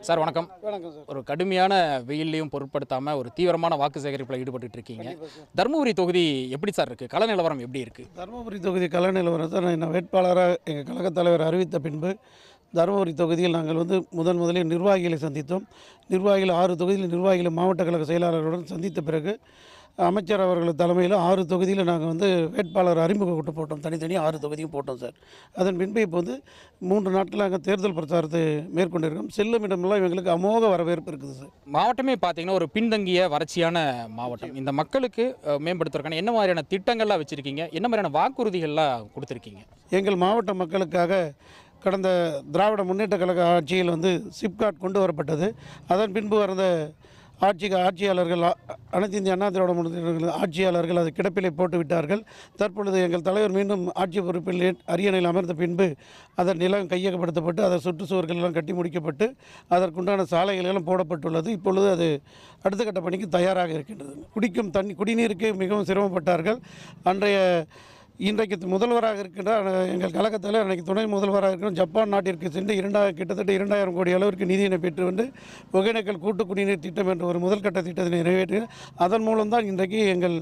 Sir வணக்கம். வணக்கம் sir. ஒரு கடுமையான வெயிலையும் பொருட்படுத்தாம ஒரு தீவிரமான வாக்கு சேகரிப்பில் ஈடுபட்டு இருக்கீங்க தருமபுரி தொகுதி எப்படி சார் இருக்கு? கள நிலவரம் எப்படி இருக்கு? தருமபுரி தொகுதி கல நிலவரத்தை நான் என்ன வேட்பாளராக எங்கள் கழகத் தலைவர் அறிவித்த பின்பு தருமபுரி தொகுதியில் நாங்கள் வந்து முதன் முதலில் நிர்வாகிகளை சந்தித்தோம். நிர்வாகிகள் ஆறு தொகுதியில் நிர்வாகிகளை மாவட்ட கழக செயலாளர்களுடன் சந்தித்த பிறகு அமைச்சர் அவர்கள் தலைமையில் ஆறு தொகுதியில் நாங்கள் வந்து வேட்பாளர் அறிமுக கூட்டம் போட்டோம். தனித்தனியாக ஆறு தொகுதியும் போட்டோம் சார். அதன் பின்பு இப்போ வந்து மூன்று நாட்கள் நாங்கள் தேர்தல் பிரச்சாரத்தை மேற்கொண்டிருக்கோம். செல்லும் இடமெல்லாம் எங்களுக்கு அமோக வரவேற்பு இருக்குது சார். மாவட்டமே பார்த்தீங்கன்னா ஒரு பின்தங்கிய வறட்சியான மாவட்டம். இந்த மக்களுக்கு மேம்படுத்துறதுக்கான என்ன மாதிரியான திட்டங்கள்லாம் வச்சிருக்கீங்க? என்ன மாதிரியான வாக்குறுதிகள்லாம் கொடுத்துருக்கீங்க? எங்கள் மாவட்ட மக்களுக்காக கடந்த திராவிட முன்னேற்ற கழக ஆட்சியில் வந்து சிப்காட் கொண்டு வரப்பட்டது. அதன் பின்பு வந்த ஆட்சிக்கு ஆட்சியாளர்கள் அனைத்து இந்திய அண்ணா திராவிட முன்னேற்ற ஆட்சியாளர்கள் அதை கிடப்பிலே போட்டு விட்டார்கள். தற்பொழுது எங்கள் தலைவர் மீண்டும் ஆட்சி பொறுப்பில் அரியணையில் அமர்ந்த பின்பு அதன் நிலம் கையகப்படுத்தப்பட்டு அதன் சுற்றுச்சுவர்கள் எல்லாம் கட்டி முடிக்கப்பட்டு அதற்குண்டான சாலைகள் எல்லாம் போடப்பட்டுள்ளது. இப்பொழுது அது அடுத்த கட்ட பணிக்கு தயாராக இருக்கின்றது. குடிக்கும் தண்ணி குடிநீருக்கு மிகவும் சிரமப்பட்டார்கள். அன்றைய இன்றைக்கு முதல்வராக இருக்கின்ற எங்கள் கழகத்தில் அன்றைக்கு துணை முதல்வராக இருக்கிற ஜப்பான் நாட்டிற்கு சென்று இரண்டாயிரம் கிட்டத்தட்ட இரண்டாயிரம் கோடி அளவிற்கு நிதியினை பெற்று வந்து ஒகேனக்கல் கூட்டு குடிநீர் திட்டம் என்ற ஒரு முதல் கட்ட திட்டத்தினை நிறைவேற்றி அதன் மூலம்தான் இன்றைக்கு எங்கள்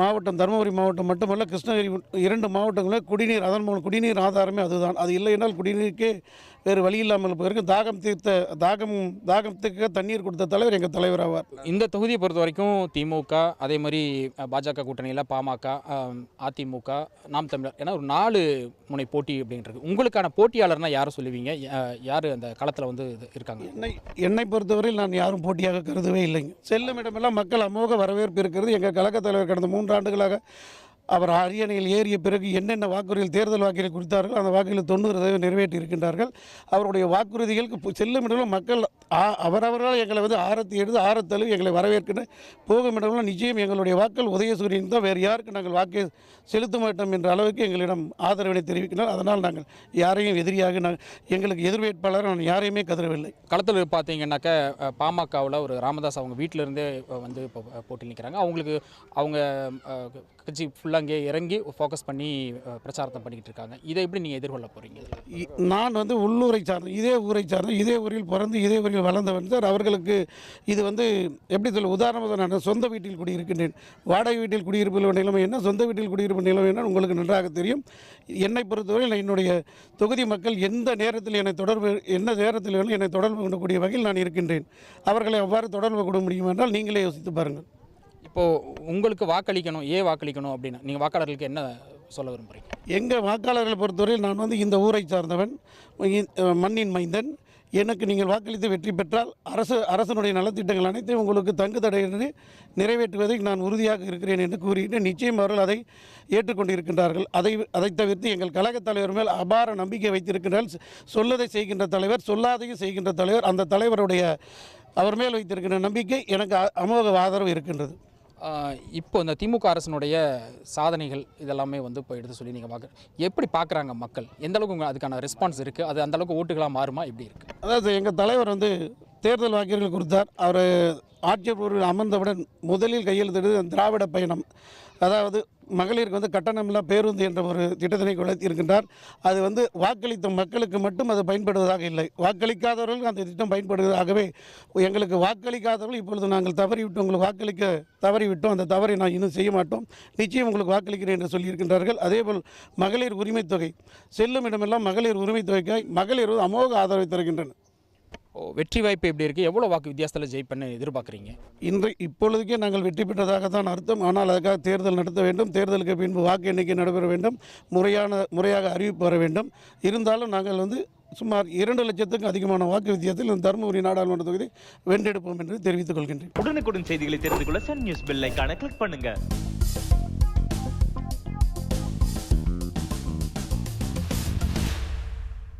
மாவட்டம் தருமபுரி மாவட்டம் மட்டுமல்ல கிருஷ்ணகிரி இரண்டு மாவட்டங்களில் குடிநீர் அதன் மூலம் குடிநீர் ஆதாரமே அதுதான். அது இல்லை என்றால் குடிநீருக்கே வேறு வழி இல்லாமல் போயிருக்கு. தாகம் தீர்த்த தாகம் தாகத்துக்கு தண்ணீர் கொடுத்த தலைவர் எங்கள் தலைவர் ஆவார். இந்த தொகுதியை பொறுத்த வரைக்கும் திமுக அதே மாதிரி பாஜக கூட்டணியில் பாமக அதிமுக நாம் தமிழர் ஏன்னா ஒரு நாலு முனை போட்டி அப்படின்றது உங்களுக்கான போட்டியாளர்னா யாரை சொல்லுவீங்க? யார் அந்த களத்தில் வந்து இது இருக்காங்க? என்னை என்னை பொறுத்தவரையில் நான் யாரும் போட்டியாக கருதவே இல்லைங்க. செல்லும் இடமெல்லாம் மக்கள் அமோக வரவேற்பு இருக்கிறது. எங்கள் கழகத் தலைவர் கடந்த மூன்று மூன்றாண்டுகளாக அவர் அரியணையில் ஏறிய பிறகு என்னென்ன வாக்குறுதிகள் தேர்தல் வாக்குறுதி கொடுத்தார்கள் அந்த வாக்குறுதியில் தொண்ணூறு சதவீதம் நிறைவேற்றி இருக்கின்றார்கள் அவருடைய வாக்குறுதிகளுக்கு செல்லும் இடங்களும் மக்கள் ஆ- அவரவர்களால் எங்களை வந்து ஆரத்தி எழுது ஆரத்தழுவி எங்களை வரவேற்கின்ற போகும் இடமெல்லாம் நிச்சயம் எங்களுடைய வாக்கள் உதயசூரியன் தான். வேறு யாருக்கு நாங்கள் வாக்கு செலுத்த மாட்டோம் என்ற அளவுக்கு எங்களிடம் ஆதரவினை தெரிவிக்கின்றனர் அதனால் நாங்கள் யாரையும் எதிரியாக நாங்கள் எங்களுக்கு எதிர் வேட்பாளர் நான் யாரையுமே கதறவில்லை. களத்தில் பார்த்தீங்கன்னாக்க பாமகவில் ஒரு ராமதாஸ் அவங்க வீட்டிலிருந்தே வந்து இப்போ போட்டி நிற்கிறாங்க. அவங்களுக்கு அவங்க கட்சி ஃபுல்லாக அங்கே இறங்கி ஃபோக்கஸ் பண்ணி பிரச்சாரத்தை பண்ணிக்கிட்டு இருக்காங்க. இதை எப்படி நீங்கள் எதிர்கொள்ள போகிறீங்க இ- நான் வந்து உள்ளூரை சார்ந்த இதே ஊரை சார்ந்த இதே ஊரில் பிறந்து இதே ஊரில் வளர்ந்தவன் சார். அவர்களுக்கு இது வந்து எப்படி சொல்ல உதாரணமாக நான் சொந்த வீட்டில் குடியிருக்கின்றேன். வாடகை வீட்டில் குடியிருப்பு நிலைமை என்ன? சொந்த வீட்டில் குடியிருப்பு நிலைமை என்ன? உங்களுக்கு நன்றாக தெரியும். என்னை பொறுத்தவரை என்னுடைய தொகுதி மக்கள் எந்த நேரத்தில் என்னை தொடர்பு என்ன நேரத்தில் வேணும் என்னை தொடர்பு கொள்ளக்கூடிய வகையில் நான் இருக்கின்றேன். அவர்களை அவ்வாறு தொடர்பு கொள்ள முடியும் என்றால் நீங்களே யோசித்து பாருங்கள். இப்போது உங்களுக்கு வாக்களிக்கணும் ஏன் வாக்களிக்கணும் அப்படின்னு? நீங்கள் வாக்காளர்களுக்கு என்ன சொல்ல விரும்புகிறீங்க எங்கள் வாக்காளர்களை பொறுத்தவரையில் நான் வந்து இந்த ஊரை சார்ந்தவன் மண்ணின் மைந்தன். எனக்கு நீங்கள் வாக்களித்து வெற்றி பெற்றால் அரசு அரசனுடைய நலத்திட்டங்கள் அனைத்தையும் உங்களுக்கு தங்கு தடையின்றி நிறைவேற்றுவதை நான் உறுதியாக இருக்கிறேன் என்று கூறிட்டு நிச்சயம் அவர்கள் அதை ஏற்றுக்கொண்டிருக்கின்றார்கள். அதை அதை தவிர்த்து எங்கள் கழகத் தலைவர் மேல் அபார நம்பிக்கை வைத்திருக்கின்றால் சொல்லதை செய்கின்ற தலைவர் சொல்லாதையும் செய்கின்ற தலைவர் அந்த தலைவருடைய அவர் மேல் வைத்திருக்கின்ற நம்பிக்கை எனக்கு அமோக ஆதரவு இருக்கின்றது. இப்போ இந்த திமுக அரசனுடைய சாதனைகள் இதெல்லாமே வந்து இப்போ எடுத்து சொல்லி நீங்கள் பார்க்க எப்படி பார்க்குறாங்க மக்கள்? எந்த அளவுக்கு அதுக்கான ரெஸ்பான்ஸ் இருக்குது அது அந்த அளவுக்கு ஓட்டுகளாக மாறுமா? எப்படி இருக்குது அதாவது எங்கள் தலைவர் வந்து தேர்தல் வாக்கியர்கள் கொடுத்தார். அவர் ஆட்சியர் அமர்ந்தவுடன் முதலில் கையெழுத்திடுது திராவிட பயணம். அதாவது மகளிருக்கு வந்து கட்டணமில்லா பேருந்து என்ற ஒரு திட்டத்தினை கொளுத்தியிருக்கின்றார் அது வந்து வாக்களித்த மக்களுக்கு மட்டும் அது பயன்படுவதாக இல்லை. வாக்களிக்காதவர்களுக்கு அந்த திட்டம் பயன்படுவதாகவே எங்களுக்கு வாக்களிக்காதவர்கள் இப்பொழுது நாங்கள் தவறிவிட்டோம் உங்களுக்கு வாக்களிக்க தவறிவிட்டோம். அந்த தவறை நான் இன்னும் செய்ய மாட்டோம். நிச்சயம் உங்களுக்கு வாக்களிக்கிறேன் என்று சொல்லியிருக்கின்றார்கள். அதேபோல் மகளிர் உரிமைத் தொகை. செல்லும் இடமெல்லாம் மகளிர் உரிமைத்தொகைக்காய் மகளிர் அமோக ஆதரவை தருகின்றனர் வெற்றி வாய்ப்பு எப்படி இருக்குது எவ்வளோ வாக்கு வித்தியாசத்தில் ஜெயிப்பன்னு எதிர்பார்க்குறீங்க? இன்று இப்பொழுதுக்கே நாங்கள் வெற்றி பெற்றதாக தான் அர்த்தம். ஆனால் அதுக்காக தேர்தல் நடத்த வேண்டும். தேர்தலுக்கு பின்பு வாக்கு எண்ணிக்கை நடைபெற வேண்டும். முறையான முறையாக அறிவிப்பு வர வேண்டும். இருந்தாலும் நாங்கள் வந்து சுமார் இரண்டு லட்சத்துக்கும் அதிகமான வாக்கு வித்தியாசத்தில் இந்த தருமபுரி நாடாளுமன்ற தொகுதி வென்றெடுப்போம் என்று தெரிவித்துக் கொள்கின்றேன். உடனுக்குடன் செய்திகளை தெரிந்து கொள்ள சன் நியூஸ் பெல் ஐகானை கிளிக் பண்ணுங்க.